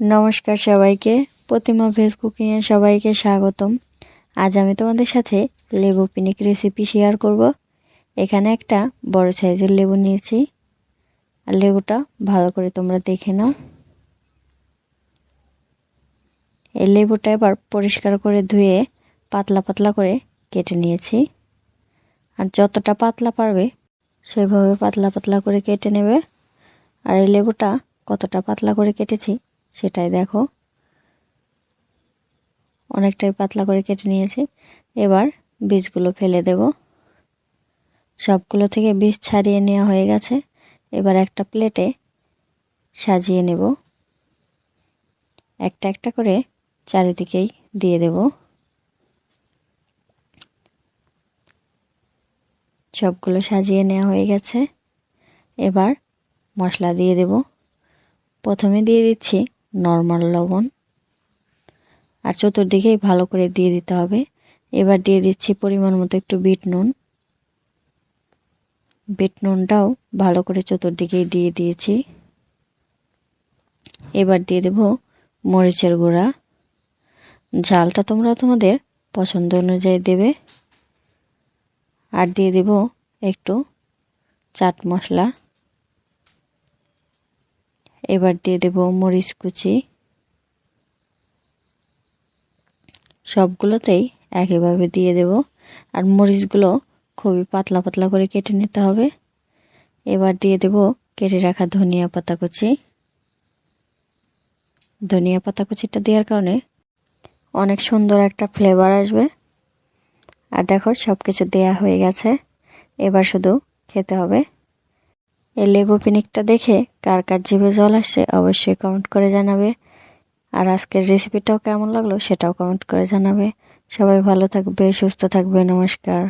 নমস্কার সবাইকে। প্রতিমা ভেজ কুকিংয়ে সবাইকে স্বাগতম। আজ আমি তোমাদের সাথে লেবু পিনিক রেসিপি শেয়ার করব। এখানে একটা বড় সাইজের লেবু নিয়েছি। আর লেবুটা ভালো করে তোমরা দেখে নাও। এই লেবুটা এবার পরিষ্কার করে ধুয়ে পাতলা পাতলা করে কেটে নিয়েছি। আর যতটা পাতলা পারবে, সেভাবে পাতলা পাতলা করে কেটে নেবে। আর এই লেবুটা কতটা পাতলা করে কেটেছি সেটাই দেখো। অনেকটাই পাতলা করে কেটে নিয়েছি। এবার বীজগুলো ফেলে দেব। সবগুলো থেকে বীজ ছাড়িয়ে নেওয়া হয়ে গেছে। এবার একটা প্লেটে সাজিয়ে নেব। একটা একটা করে চারিদিকেই দিয়ে দেব। সবগুলো সাজিয়ে নেওয়া হয়ে গেছে। এবার মশলা দিয়ে দেব। প্রথমে দিয়ে দিচ্ছি নর্মাল লবণ। আর চতুর্দিকেই ভালো করে দিয়ে দিতে হবে। এবার দিয়ে দিচ্ছি পরিমাণ মতো একটু বিট নুন। বিট নুনটাও ভালো করে চতুর্দিকেই দিয়ে দিয়েছি। এবার দিয়ে দেব মরিচের গুঁড়া। ঝালটা তোমরা তোমাদের পছন্দ অনুযায়ী দেবে। আর দিয়ে দেব একটু চাট মশলা। এবার দিয়ে দেব মরিচ কুচি। সবগুলোতেই একইভাবে দিয়ে দেব। আর মরিচগুলো খুবই পাতলা পাতলা করে কেটে নিতে হবে। এবার দিয়ে দেব কেটে রাখা ধনিয়া পাতা কুচি। ধনিয়া পাতা কুচিটা দেওয়ার কারণে অনেক সুন্দর একটা ফ্লেভার আসবে। আর দেখো সব কিছু দেয়া হয়ে গেছে। এবার শুধু খেতে হবে। এই লেবু পিনিকটা দেখে কার কার জিভে জল আসছে অবশ্যই কমেন্ট করে জানাবে। আর আজকের রেসিপিটাও কেমন লাগল সেটাও কমেন্ট করে জানাবে। সবাই ভালো থাকবে, সুস্থ থাকবে, নমস্কার।